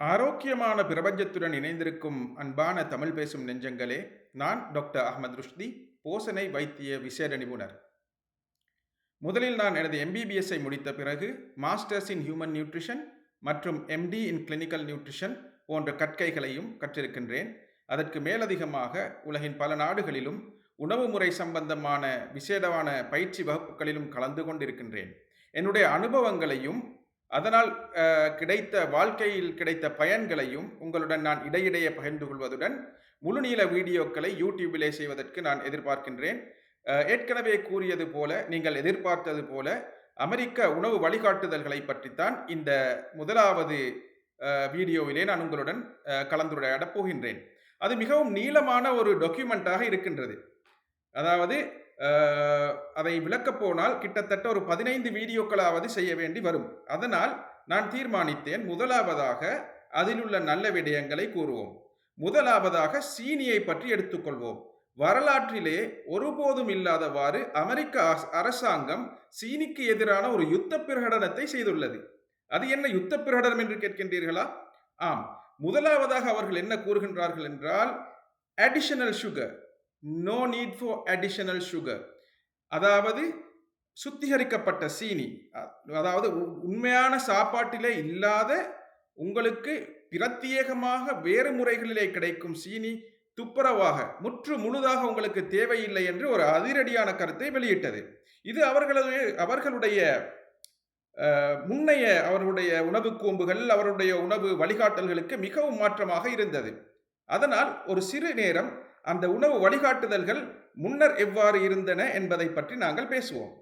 ஆரோக்கியமான பிரபஞ்சத்துடன் இணைந்திருக்கும் அன்பான தமிழ் பேசும் நெஞ்சங்களே நான் டாக்டர் அகமது ருஷ்தி போசனை வைத்திய விசேட நிபுணர். முதலில் நான் எனது எம்பிபிஎஸ்ஐ முடித்த பிறகு மாஸ்டர்ஸ் இன் ஹியூமன் நியூட்ரிஷன் மற்றும் எம்டி இன் கிளினிக்கல் நியூட்ரிஷன் போன்ற கற்கைகளையும் கற்றிருக்கின்றேன். அதற்கு மேலதிகமாக உலகின் பல நாடுகளிலும் உணவு முறை சம்பந்தமான விசேடமான பயிற்சி வகுப்புகளிலும் கலந்து கொண்டிருக்கின்றேன். என்னுடைய அனுபவங்களையும் அதனால் கிடைத்த வாழ்க்கையில் கிடைத்த பயன்களையும் உங்களுடன் நான் இடையிடையே பகிர்ந்து கொள்வதுடன் முழுநீள வீடியோக்களை யூடியூபிலே செய்வதற்கு நான் எதிர்பார்க்கின்றேன். ஏற்கனவே கூறியது போல நீங்கள் எதிர்பார்த்தது போல அமெரிக்க உணவு வழிகாட்டுதல்களை பற்றித்தான் இந்த முதலாவது வீடியோவிலே நான் உங்களுடன் கலந்துரையாடப் போகின்றேன். அது மிகவும் நீளமான ஒரு டாக்குமெண்ட்டாக இருக்கின்றது. அதாவது அதை விளக்கப் போனால் கிட்டத்தட்ட ஒரு பதினைந்து வீடியோக்களாவது செய்ய வேண்டி வரும். அதனால் நான் தீர்மானித்தேன் முதலாவதாக அதிலுள்ள நல்ல விடயங்களை கூறுவோம். முதலாவதாக சீனியை பற்றி எடுத்துக்கொள்வோம். வரலாற்றிலே ஒருபோதும் இல்லாதவாறு அமெரிக்க அரசாங்கம் சீனிக்கு எதிரான ஒரு யுத்த பிரகடனத்தை செய்துள்ளது. அது என்ன யுத்த பிரகடனம் என்று கேட்கின்றீர்களா? ஆம். முதலாவதாக அவர்கள் என்ன கூறுகின்றார்கள் என்றால் additional sugar no need for additional sugar அதாவது சுத்திகரிக்கப்பட்ட சீனி. அதாவது உ- உண்மையான சாப்பாட்டிலே இல்லாத உங்களுக்கு பிரத்யேகமாக வேறு முறைகளிலே கிடைக்கும் சீனி துப்புரவாக முற்று முழுதாக உங்களுக்கு தேவையில்லை என்று ஒரு அதிரடியான கருத்தை வெளியிட்டது. இது அவர்களது அவர்களுடைய முன்னைய அவர்களுடைய உணவு கூம்புகள் அவருடைய உணவு வழிகாட்டல்களுக்கு மிகவும் மாற்றமாக இருந்தது. அதனால் ஒரு சிறு நேரம் அந்த உணவு வழிகாட்டுதல்கள் முன்னர் எவ்வாறு இருந்தன என்பதை பற்றி நாங்கள் பேசுவோம்.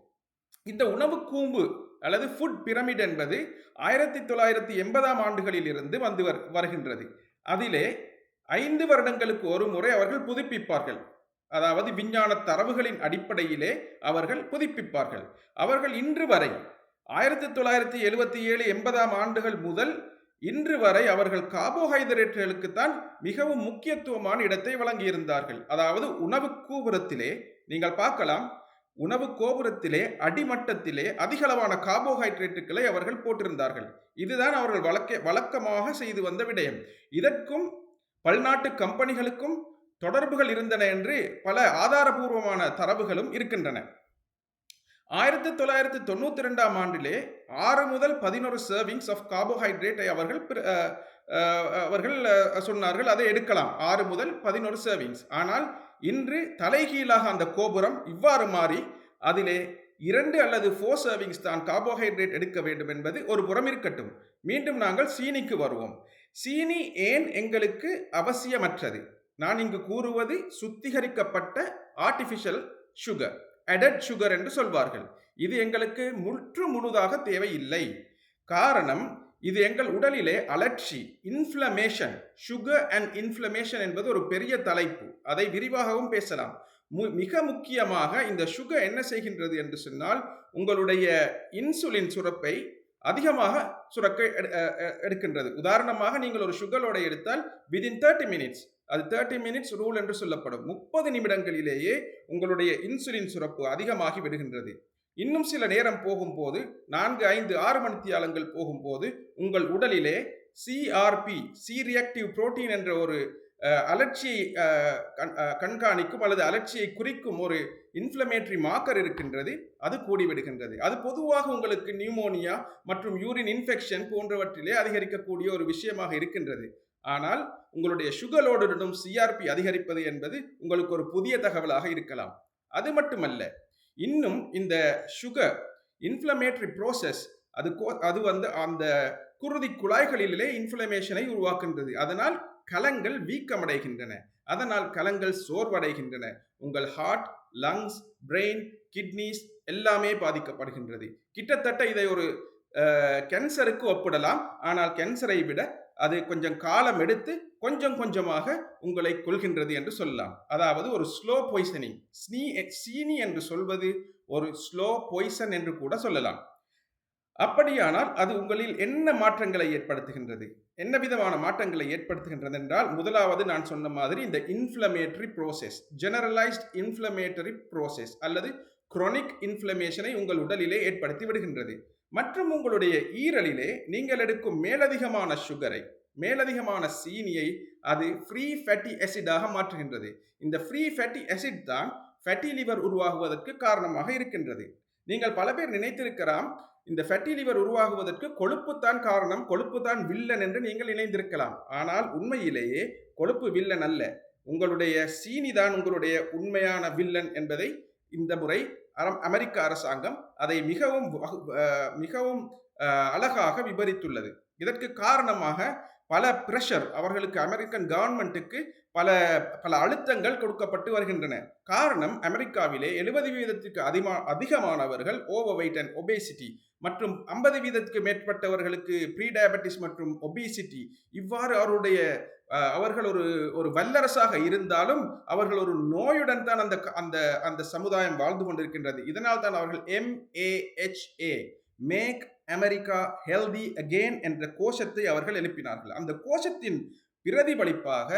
இந்த உணவு கூம்பு அல்லது ஃபுட் பிரமிட் என்பது ஆயிரத்தி தொள்ளாயிரத்தி எண்பதாம் ஆண்டுகளில் இருந்து வந்து வர்- வருகின்றது. அதிலே ஐந்து வருடங்களுக்கு ஒரு முறை அவர்கள் புதுப்பிப்பார்கள். அதாவது விஞ்ஞான தரவுகளின் அடிப்படையிலே அவர்கள் புதுப்பிப்பார்கள். அவர்கள் இன்று வரை ஆயிரத்தி தொள்ளாயிரத்தி எழுபத்தி ஏழு எண்பதாம் ஆண்டுகள் முதல் இன்று வரை அவர்கள் கார்போஹைட்ரேட்டுகளுக்குத்தான் மிகவும் முக்கியத்துவமான இடத்தை வழங்கியிருந்தார்கள். அதாவது உணவு கோபுரத்திலே நீங்கள் பார்க்கலாம் உணவு கோபுரத்திலே அடிமட்டத்திலே அதிகளவான கார்போஹைட்ரேட்டுகளை அவர்கள் போட்டிருந்தார்கள். இதுதான் அவர்கள் வழக்க வழக்கமாக செய்து வந்த விடயம். இதற்கும் பல்நாட்டு கம்பெனிகளுக்கும் தொடர்புகள் இருந்தன என்று பல ஆதாரபூர்வமான தரவுகளும் இருக்கின்றன. ஆயிரத்தி தொள்ளாயிரத்தி தொண்ணூத்தி ரெண்டாம் ஆண்டிலே ஆறு முதல் பதினோரு சர்விங்ஸ் ஆஃப் கார்போஹைட்ரேட்டை அவர்கள் அவர்கள் சொன்னார்கள். அதை எடுக்கலாம். ஆறு முதல் பதினோரு சர்விங்ஸ் ஆனால் இன்று தலைகீழாக அந்த கோபுரம் இவ்வாறு மாறி அதிலே இரண்டு அல்லது ஃபோர் சர்விங்ஸ் தான் கார்போஹைட்ரேட் எடுக்க வேண்டும் என்பது ஒரு புறம் இருக்கட்டும். மீண்டும் நாங்கள் சீனிக்கு வருவோம். சீனி ஏன் எங்களுக்கு அவசியமற்றது? நான் இங்கு கூறுவது சுத்திகரிக்கப்பட்ட ஆர்டிஃபிஷியல் சுகர் அடட் சுகர் என்று சொல்வார்கள். இது எங்களுக்கு முற்று முழுதாக தேவையில்லை. காரணம் இது எங்கள் உடலிலே அலர்ச்சி இன்ஃப்ளமேஷன் சுகர் அண்ட் இன்ஃப்ளமேஷன் என்பது ஒரு பெரிய தலைப்பு. அதை விரிவாகவும் பேசலாம். மு- மிக முக்கியமாக இந்த சுகர் என்ன செய்கின்றது என்று சொன்னால் உங்களுடைய இன்சுலின் சுரப்பை அதிகமாக சுரக்க எடு- எடுக்கின்றது. உதாரணமாக நீங்கள் ஒரு சுகரோட எடுத்தால் விதின் தேர்ட்டி மினிட்ஸ் அது தேர்ட்டி மினிட்ஸ் ரூல் என்று சொல்லப்படும். முப்பது நிமிடங்களிலேயே உங்களுடைய இன்சுலின் சுரப்பு அதிகமாகி விடுகின்றது. இன்னும் சில நேரம் போகும்போது நான்கு ஐந்து ஆறு மணித்தியாலங்கள் போகும்போது உங்கள் உடலிலே சிஆர்பி சி ரியாக்டிவ் புரோட்டீன் என்ற ஒரு அலட்சியை கண்- கண்காணிக்கும் அல்லது அலட்சியை குறிக்கும் ஒரு இன்ஃப்ளமேட்டரி மார்க்கர் இருக்கின்றது அது கூடிவிடுகின்றது. அது பொதுவாக உங்களுக்கு நியூமோனியா மற்றும் யூரின் இன்ஃபெக்ஷன் போன்றவற்றிலே அதிகரிக்கக்கூடிய ஒரு விஷயமாக இருக்கின்றது. ஆனால் உங்களுடைய சுகலோடுடனும் சிஆர்பி அதிகரிப்பது என்பது உங்களுக்கு ஒரு புதிய தகவலாக இருக்கலாம். அது மட்டுமல்ல இன்னும் இந்த சுகர் இன்ஃப்ளமேட்டரி ப்ரோசஸ் அது கோ- அது வந்து அந்த குருதி குழாய்களிலே இன்ஃப்ளமேஷனை உருவாக்குகின்றது. அதனால் கலங்கள் வீக்கமடைகின்றன. அதனால் கலங்கள் சோர்வடைகின்றன. உங்கள் ஹார்ட் லங்ஸ் பிரெயின் கிட்னிஸ் எல்லாமே பாதிக்கப்படுகின்றது. கிட்டத்தட்ட இதை ஒரு கேன்சருக்கு ஒப்பிடலாம். ஆனால் கேன்சரை விட அது கொஞ்சம் காலம் எடுத்து கொஞ்சம் கொஞ்சமாக உங்களை கொள்கின்றது என்று சொல்லலாம். அதாவது ஒரு ஸ்லோ பொய்சனிங் ஸ்னீ சீனி என்று சொல்வது ஒரு ஸ்லோ பொய்சன் என்று கூட சொல்லலாம். அப்படியானால் அது உங்களில் என்ன மாற்றங்களை ஏற்படுத்துகின்றது? என்ன விதமான மாற்றங்களை ஏற்படுத்துகின்றது என்றால் முதலாவது நான் சொன்ன மாதிரி இந்த inflammatory process generalized inflammatory process அல்லது குரோனிக் இன்ஃப்ளமேஷனை உங்கள் உடலிலே ஏற்படுத்தி விடுகின்றது. மற்றும் உங்களுடைய ஈரலிலே நீங்கள் எடுக்கும் மேலதிகமான சுகரை மேலதிகமான சீனியை அது ஃப்ரீ ஃபேட்டி ஆசிடாக மாற்றுகின்றது. இந்த ஃப்ரீ ஃபேட்டி ஆசிட் தான் ஃபேட்டி லிவர் உருவாகுவதற்கு காரணமாக இருக்கின்றது. நீங்கள் பல பேர் நினைத்திருக்கலாம் இந்த ஃபேட்டி லிவர் உருவாகுவதற்கு கொழுப்பு தான் காரணம் கொழுப்பு தான் வில்லன் என்று நீங்கள் நினைந்திருக்கலாம். ஆனால் உண்மையிலேயே கொழுப்பு வில்லன் அல்ல. உங்களுடைய சீனி தான் உங்களுடைய உண்மையான வில்லன் என்பதை இந்த முறை அமெரிக்க அரசாங்கம் அதை மிகவும் மிகவும் அழகாக விபரித்துள்ளது. இதற்கு காரணமாக பல பிரஷர் அவர்களுக்கு அமெரிக்கன் கவர்மெண்ட்டுக்கு பல பல அழுத்தங்கள் கொடுக்கப்பட்டு வருகின்றன. காரணம் அமெரிக்காவிலே எழுபது வீதத்திற்கு அதிகமா அதிகமானவர்கள் ஓவர் வெயிட் அண்ட் ஒபேசிட்டி மற்றும் ஐம்பது வீதத்துக்கு மேற்பட்டவர்களுக்கு ப்ரீ டயபெட்டிஸ் மற்றும் ஒபேசிட்டி இவ்வாறு அவருடைய அவர்கள் ஒரு ஒரு வல்லரசாக இருந்தாலும் அவர்கள் ஒரு நோயுடன் தான் அந்த அந்த அந்த சமுதாயம் வாழ்ந்து கொண்டிருக்கின்றது. இதனால் தான் அவர்கள் MAHA make America healthy again என்ற கோஷத்தை அவர்கள் எழுப்பினார்கள். அந்த கோஷத்தின் பிரதிபலிப்பாக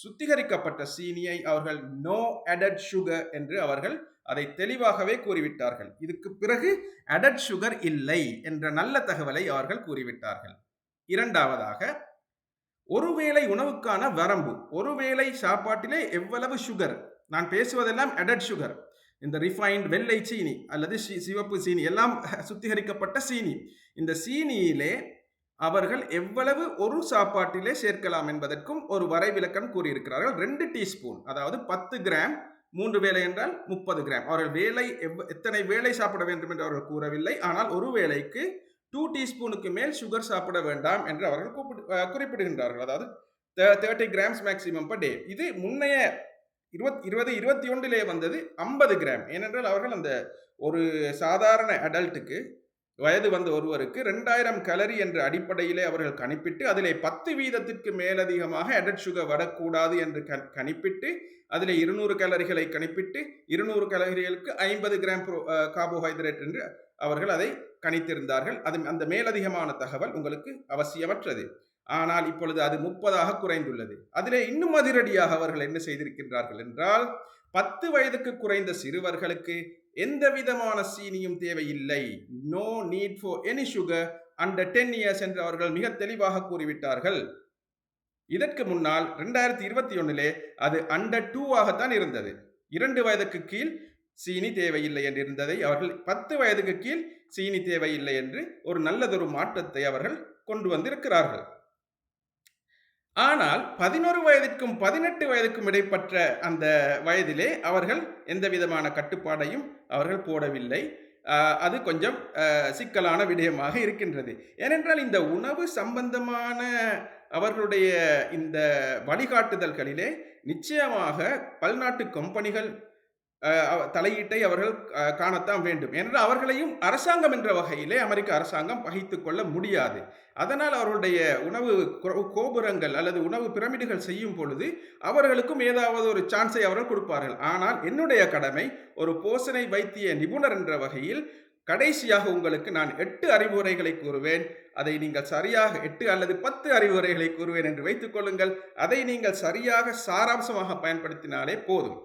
சுத்திகரிக்கப்பட்ட சீனியை அவர்கள் நோ அடட் சுகர் என்று அவர்கள் அதை தெளிவாகவே கூறிவிட்டார்கள். இதுக்கு பிறகு அடட் சுகர் இல்லை என்ற நல்ல தகவலை அவர்கள் கூறிவிட்டார்கள். இரண்டாவதாக ஒருவேளை உணவுக்கான வரம்பு ஒருவேளை சாப்பாட்டிலே எவ்வளவு சுகர் நான் பேசுவதெல்லாம் அடட் சுகர் இந்த ரிஃபைன்ட் வெள்ளை சீனி அல்லது சிவப்பு சீனி எல்லாம் சுத்திகரிக்கப்பட்ட சீனி. இந்த சீனியிலே அவர்கள் எவ்வளவு ஒரு சாப்பாட்டிலே சேர்க்கலாம் என்பதற்கும் ஒரு வரைவிலக்கம் கூறியிருக்கிறார்கள். ரெண்டு டீஸ்பூன் அதாவது பத்து கிராம் மூன்று வேலை என்றால் முப்பது கிராம். அவர்கள் வேலை எவ் எத்தனை வேலை சாப்பிட வேண்டும் என்று அவர்கள் கூறவில்லை. ஆனால் ஒரு வேலைக்கு டூ டீஸ்பூனுக்கு மேல் சுகர் சாப்பிட வேண்டாம் என்று அவர்கள் குறிப்பிடுகின்றார்கள். அதாவது thirty grams maximum per day இது முன்னைய இருபத் இருபது இருபத்தி ஒன்றிலே வந்தது ஐம்பது கிராம். ஏனென்றால் அவர்கள் அந்த ஒரு சாதாரண அடல்ட்டுக்கு வயது வந்த ஒருவருக்கு ரெண்டாயிரம் கலரி என்ற அடிப்படையிலே அவர்கள் கணிப்பிட்டு அதிலே பத்து வீதத்திற்கு மேலதிகமாக அடட் சுகர் வரக்கூடாது என்று கணிப்பிட்டு அதில் இருநூறு கலரிகளை கணிப்பிட்டு இருநூறு கலரிகளுக்கு ஐம்பது கிராம் கார்போஹைட்ரேட் என்று அவர்கள் அதை கணித்திருந்தார்கள். அது அந்த மேலதிகமான தகவல் உங்களுக்கு அவசியமற்றது. ஆனால் இப்பொழுது அது முப்பதாக குறைந்துள்ளது. அதிலே இன்னும் அதிரடியாக அவர்கள் என்ன செய்திருக்கின்றார்கள் என்றால் பத்து வயதுக்கு குறைந்த சிறுவர்களுக்கு எந்த விதமான சீனியும் தேவையில்லை. No need for any sugar under ten years என்று அவர்கள் மிக தெளிவாக கூறிவிட்டார்கள். இதற்கு முன்னால் ரெண்டாயிரத்தி இருபத்தி ஒன்னிலே அது அண்டர் டூவாகத்தான் இருந்தது. இரண்டு வயதுக்கு கீழ் சீனி தேவையில்லை என்று இருந்ததை அவர்கள் பத்து வயதுக்கு கீழ் சீனி தேவையில்லை என்று ஒரு நல்லதொரு மாற்றத்தை அவர்கள் கொண்டு வந்திருக்கிறார்கள். ஆனால் பதினோரு வயதிற்கும் பதினெட்டு வயதுக்கும் இடைப்பட்ட அந்த வயதிலே அவர்கள் எந்த விதமான கட்டுப்பாடையும் அவர்கள் போடவில்லை. அது கொஞ்சம் சிக்கலான விடயமாக இருக்கின்றது. ஏனென்றால் இந்த உணவு சம்பந்தமான அவர்களுடைய இந்த வழிகாட்டுதல்களிலே நிச்சயமாக பல்நாட்டு கம்பெனிகள் தலையீட்டை அவர்கள் காணத்தான் வேண்டும். என்று அவர்களையும் அரசாங்கம் என்ற வகையிலே அமெரிக்க அரசாங்கம் பகைத்து கொள்ள முடியாது. அதனால் அவர்களுடைய உணவு கோபுரங்கள் அல்லது உணவு பிரமிடுகள் செய்யும் பொழுது அவர்களுக்கும் ஏதாவது ஒரு சான்ஸை அவர்கள் கொடுப்பார்கள். ஆனால் என்னுடைய கடமை ஒரு போசனை வைத்திய நிபுணர் என்ற வகையில் கடைசியாக உங்களுக்கு நான் எட்டு அறிவுரைகளை கூறுவேன். அதை நீங்கள் சரியாக எட்டு அல்லது பத்து அறிவுரைகளை கூறுவேன் என்று வைத்துக் கொள்ளுங்கள். அதை நீங்கள் சரியாக சாராம்சமாக பயன்படுத்தினாலே போதும்.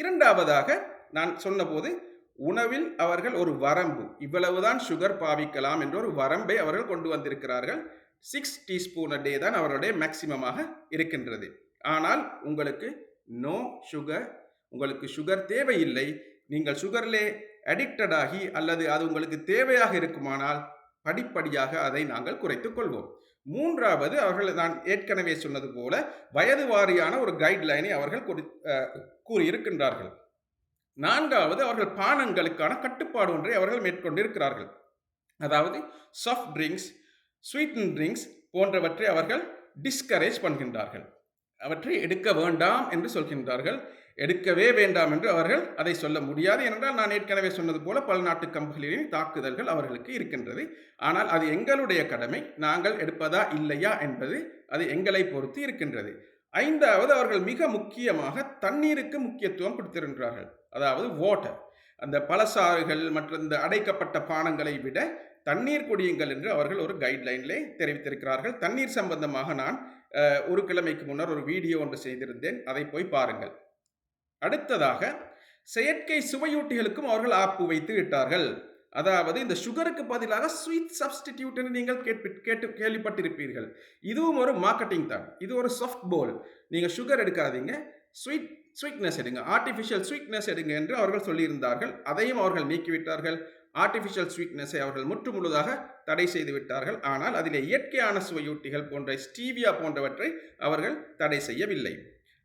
இரண்டாவதாக நான் சொன்னபோது உணவில் அவர்கள் ஒரு வரம்பு இவ்வளவுதான் சுகர் பாவிக்கலாம் என்ற ஒரு வரம்பை அவர்கள் கொண்டு வந்திருக்கிறார்கள். சிக்ஸ் டீஸ்பூன் டே தான் அவருடைய மேக்சிமமாக இருக்கின்றது. ஆனால் உங்களுக்கு நோ சுகர் உங்களுக்கு சுகர் தேவையில்லை நீங்கள் சுகர்லே அடிக்டட் ஆகி அல்லது அது உங்களுக்கு தேவையாக இருக்குமானால் படிப்படியாக அதை நாங்கள் குறைத்துக் கொள்வோம். மூன்றாவது அவர்கள் நான் ஏற்கனவே சொன்னது போல வயது வாரியான ஒரு கைட்லைனை அவர்கள் கூறியிருக்கின்றார்கள். நான்காவது அவர்கள் பானங்களுக்கான கட்டுப்பாடு ஒன்றை அவர்கள் மேற்கொண்டிருக்கிறார்கள். அதாவது சாஃப்ட் ட்ரிங்க்ஸ் ஸ்வீட்டன் ட்ரிங்க்ஸ் போன்றவற்றை அவர்கள் டிஸ்கரேஜ் பண்ணுகின்றார்கள். அவற்றை எடுக்க வேண்டாம் என்று சொல்கின்றார்கள். எடுக்கவே வேண்டாம் என்று அவர்கள் அதை சொல்ல முடியாது என்றால் நான் ஏற்கனவே சொன்னது போல பல நாட்டு கம்பெனிகளின் தாக்குதல்கள் அவர்களுக்கு இருக்கின்றது. ஆனால் அது எங்களுடைய கடமை. நாங்கள் எடுப்பதா இல்லையா என்பது அது எங்களை பொறுத்து இருக்கின்றது. ஐந்தாவது அவர்கள் மிக முக்கியமாக தண்ணீருக்கு முக்கியத்துவம் கொடுத்திருக்கிறார்கள். அதாவது வாட்டர் அந்த பழசாறுகள் மற்றும் இந்த அடைக்கப்பட்ட பானங்களை விட தண்ணீர் குடியுங்கள் என்று அவர்கள் ஒரு கைட்லைனிலே தெரிவித்திருக்கிறார்கள். தண்ணீர் சம்பந்தமாக நான் ஒரு கிழமைக்கு முன்னர் ஒரு வீடியோ ஒன்று செய்திருந்தேன். அதை போய் பாருங்கள். அடுத்ததாக செயற்கை சுவையூட்டிகளுக்கும் அவர்கள் ஆப்பு வைத்து விட்டார்கள் அதாவது இந்த சுகருக்கு பதிலாக ஸ்வீட் சப்ஸ்டிடியூட் நீங்கள் கேட்பி கேட்டு கேள்விப்பட்டிருப்பீர்கள். இதுவும் ஒரு மார்க்கெட்டிங் தான் இது ஒரு சாஃப்ட் போல் நீங்கள் சுகர் எடுக்காதீங்க. ஸ்வீட் ஸ்வீட்னஸ் எடுங்க. ஆர்டிஃபிஷியல் ஸ்வீட்னஸ் எடுங்க என்று அவர்கள் சொல்லியிருந்தார்கள். அதையும் அவர்கள் நீக்கிவிட்டார்கள். ஆர்டிஃபிஷியல் ஸ்வீட்னஸை அவர்கள் முற்று முழுதாக தடை செய்து விட்டார்கள். ஆனால் அதிலே இயற்கையான சுவையூட்டிகள் போன்ற ஸ்டீவியா போன்றவற்றை அவர்கள் தடை செய்யவில்லை.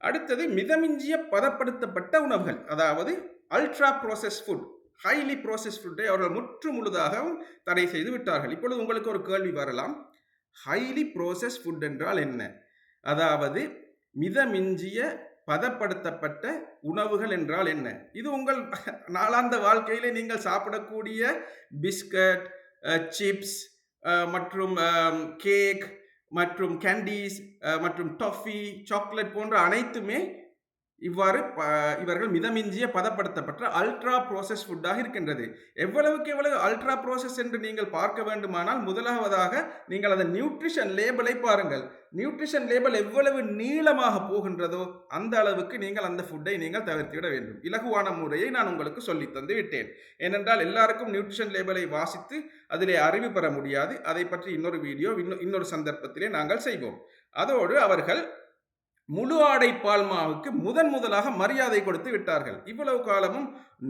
அடுத்தது மிதமிஞ்சிய பதப்படுத்தப்பட்ட உணவுகள் அதாவது ultra process food highly process ஃபுட்டை அவர்கள் முற்று முழுதாகவும் தடை செய்து விட்டார்கள். இப்பொழுது உங்களுக்கு ஒரு கேள்வி வரலாம். ஹைலி ப்ராசஸ் ஃபுட் என்றால் என்ன? அதாவது மிதமிஞ்சிய பதப்படுத்தப்பட்ட உணவுகள் என்றால் என்ன? இது உங்கள் நாளாந்த வாழ்க்கையிலே நீங்கள் சாப்பிடக்கூடிய பிஸ்கட் சிப்ஸ் மற்றும் கேக் மற்றும் கேண்டீஸ் மற்றும் டஃபி சாக்லேட் போன்ற அனைத்துமே இவ்வாறு இவர்கள் மிதமிஞ்சிய பதப்படுத்தப்பட்ட அல்ட்ரா ப்ரோசஸ் ஃபுட்டாக இருக்கின்றது. எவ்வளவுக்கு எவ்வளவு அல்ட்ரா ப்ரோசஸ் என்று நீங்கள் பார்க்க வேண்டுமானால் முதலாவதாக நீங்கள் அதன் நியூட்ரிஷன் லேபிளை பாருங்கள். நியூட்ரிஷன் லேபிள் எவ்வளவு நீளமாக போகின்றதோ அந்த அளவுக்கு நீங்கள் அந்த ஃபுட்டை நீங்கள் தவிர்த்துவிட வேண்டும். இலகுவான முறையை நான் உங்களுக்கு சொல்லி தந்து விட்டேன். ஏனென்றால் எல்லாருக்கும் நியூட்ரிஷன் லேபிளை வாசித்து அதிலே அறிவு பெற முடியாது. அதை பற்றி இன்னொரு வீடியோ இன்னொரு சந்தர்ப்பத்திலே நாங்கள் செய்வோம். அதோடு அவர்கள் முழு ஆடை பால்மாவுக்கு முதன் முதலாக மரியாதை கொடுத்து விட்டார்கள். இவ்வளவு காலமும்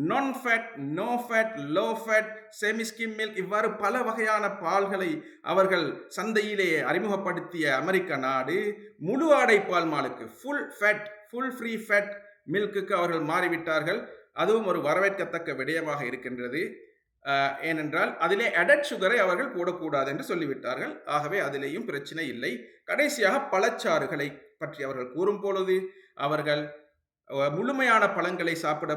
நான் fat no fat low fat semiskim milk இவ்வாறு பல வகையான பால்களை அவர்கள் சந்தையிலே அறிமுகப்படுத்திய அமெரிக்க நாடு முழு ஆடை பால்மாலுக்கு full fat full free fat மில்க்குக்கு அவர்கள் மாறிவிட்டார்கள். அதுவும் ஒரு வரவேற்கத்தக்க விடயமாக இருக்கின்றது. ஏனென்றால் அதிலே அடட் சுகரை அவர்கள் போடக்கூடாது என்று சொல்லிவிட்டார்கள். ஆகவே அதிலேயும் பிரச்சனை இல்லை. கடைசியாக பழச்சாறுகளை பற்றி அவர்கள் கூறும் பொழுது அவர்கள் முழுமையான பழங்களை சாப்பிட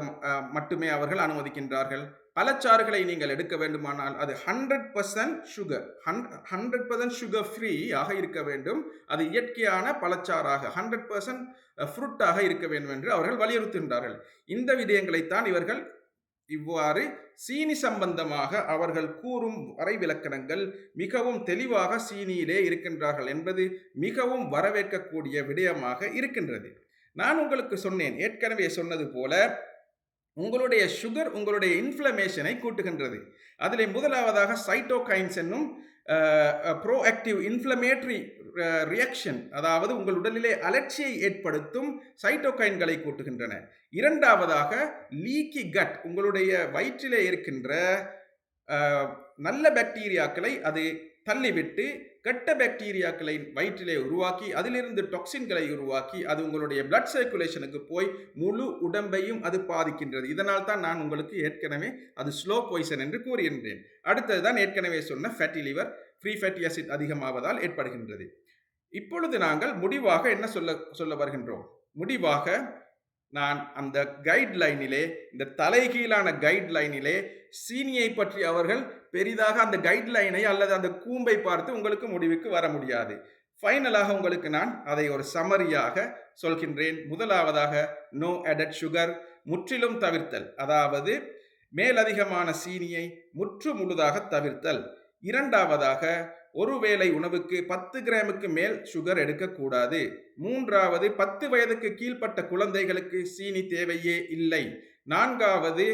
மட்டுமே அவர்கள் அனுமதிக்கின்றார்கள். பழச்சாறுகளை நீங்கள் எடுக்க வேண்டுமானால் அது hundred percent sugar hundred percent sugar free ஆக இருக்க வேண்டும். அது இயற்கையான பழச்சாறாக ஹண்ட்ரட் பர்சன்ட் ஃப்ரூட்டாக இருக்க வேண்டும் என்று அவர்கள் வலியுறுத்துகின்றார்கள். இந்த விடயங்களைத்தான் இவர்கள் இவ்வாறு சீனி சம்பந்தமாக அவர்கள் கூறும் வரைவிலக்கணங்கள் மிகவும் தெளிவாக சீனியிலே இருக்கின்றார்கள் என்பது மிகவும் வரவேற்கக்கூடிய விடயமாக இருக்கின்றது. நான் உங்களுக்கு சொன்னேன் ஏற்கனவே சொன்னது போல உங்களுடைய சுகர் உங்களுடைய இன்ஃப்ளமேஷனை கூட்டுகின்றது. அதில் முதலாவதாக சைட்டோகைன்ஸ் என்னும் ப்ரோஆக்டிவ் இன்ஃப்ளமேட்ரி ரியாக்ஷன் அதாவது உங்கள் உடலிலே அலர்ச்சியை ஏற்படுத்தும் சைட்டோகைன்களை கூட்டுகின்றன. இரண்டாவதாக லீக்கி கட் உங்களுடைய வயிற்றிலே இருக்கின்ற நல்ல பாக்டீரியாக்களை அது தள்ளிவிட்டு கெட்ட பாக்டீரியாக்களை வயிற்றிலே உருவாக்கி அதிலிருந்து டாக்ஸின்களை உருவாக்கி அது உங்களுடைய பிளட் சர்க்குலேஷனுக்கு போய் முழு உடம்பையும் அது பாதிக்கின்றது. இதனால் தான் நான் உங்களுக்கு ஏற்கனவே அது ஸ்லோ பாய்சன் என்று கூறுகின்றேன் அடுத்தது தான் ஏற்கனவே சொன்ன fatty liver free fatty acid அதிகமாவதால் ஏற்படுகின்றது. இப்பொழுது நாங்கள் முடிவாக என்ன சொல்ல சொல்ல வருகின்றோம்? முடிவாக நான் அந்த கைட்லைனிலே இந்த தலைகீழான கைட்லைனிலே சீனியை பற்றி அவர்கள் பெரிதாக அந்த கைட்லைனை அல்லது அந்த கூம்பை பார்த்து உங்களுக்கு முடிவுக்கு வர முடியாது. ஃபைனலாக உங்களுக்கு நான் அதை ஒரு சமரியாக சொல்கின்றேன். முதலாவதாக நோ அடட் சுகர் முற்றிலும் தவிர்த்தல். அதாவது மேலதிகமான சீனியை முற்று முழுதாக தவிர்த்தல். இரண்டாவதாக ஒருவேளை உணவுக்கு பத்து கிராமுக்கு மேல் சுகர் எடுக்கக்கூடாது. மூன்றாவது பத்து வயதுக்கு கீழ்ப்பட்ட குழந்தைகளுக்கு சீனி தேவையே இல்லை. நான்காவது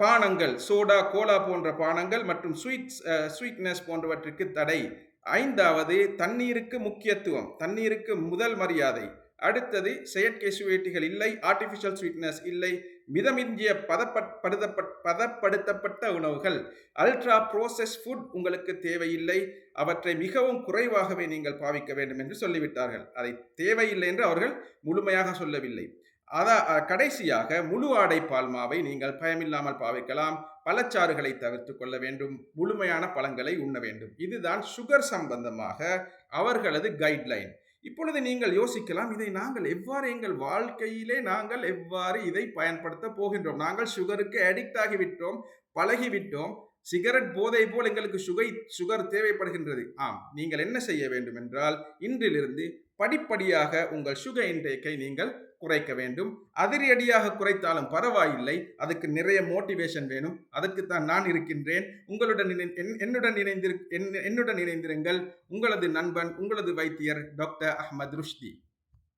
பானங்கள் சோடா கோலா போன்ற பானங்கள் மற்றும் ஸ்வீட்ஸ் ஸ்வீட்னஸ் போன்றவற்றுக்கு தடை. ஐந்தாவது தண்ணீருக்கு முக்கியத்துவம் தண்ணீருக்கு முதல் மரியாதை. அடுத்தது செயற்கை சுவேட்டிகள் இல்லை ஆர்டிஃபிஷியல் ஸ்வீட்னஸ் இல்லை மிதமிஞ்சிய பதப்படுத்தப்பட் பதப்படுத்தப்பட்ட உணவுகள். அல்ட்ரா ப்ரோசஸ் ஃபுட் உங்களுக்கு தேவையில்லை. அவற்றை மிகவும் குறைவாகவே நீங்கள் பாவிக்க வேண்டும் என்று சொல்லிவிட்டார்கள். அதை தேவையில்லை என்று அவர்கள் முழுமையாக சொல்லவில்லை. அதா கடைசியாக முழு ஆடை பால்மாவை நீங்கள் பயமில்லாமல் பாவிக்கலாம். பழச்சாறுகளை தவிர்த்து கொள்ள வேண்டும். முழுமையான பழங்களை உண்ண வேண்டும். இதுதான் சுகர் சம்பந்தமாக அவர்களது கைட்லைன் இப்பொழுது நீங்கள் யோசிக்கலாம் இதை நாங்கள் எவ்வாறு எங்கள் வாழ்க்கையிலே நாங்கள் எவ்வாறு இதை பயன்படுத்த போகின்றோம்? நாங்கள் சுகருக்கு அடிக்ட் ஆகிவிட்டோம் பழகிவிட்டோம் சிகரெட் போதை போல் எங்களுக்கு சுகை சுகர் தேவைப்படுகின்றது. ஆம் நீங்கள் என்ன செய்ய வேண்டும் என்றால் இன்றிலிருந்து படிப்படியாக உங்கள் சுகர் இன்டேக்கை நீங்கள் குறைக்க வேண்டும். அதிரடியாக குறைத்தாலும் பரவாயில்லை. அதுக்கு நிறைய மோட்டிவேஷன் வேணும். அதுக்குத்தான் நான் இருக்கின்றேன். உங்களுடன் என்னுடன் இணைந்திரு என்னுடன் இணைந்திருங்கள். உங்களது நண்பன் உங்களது வைத்தியர் டாக்டர் அஹமது ருஷ்தி.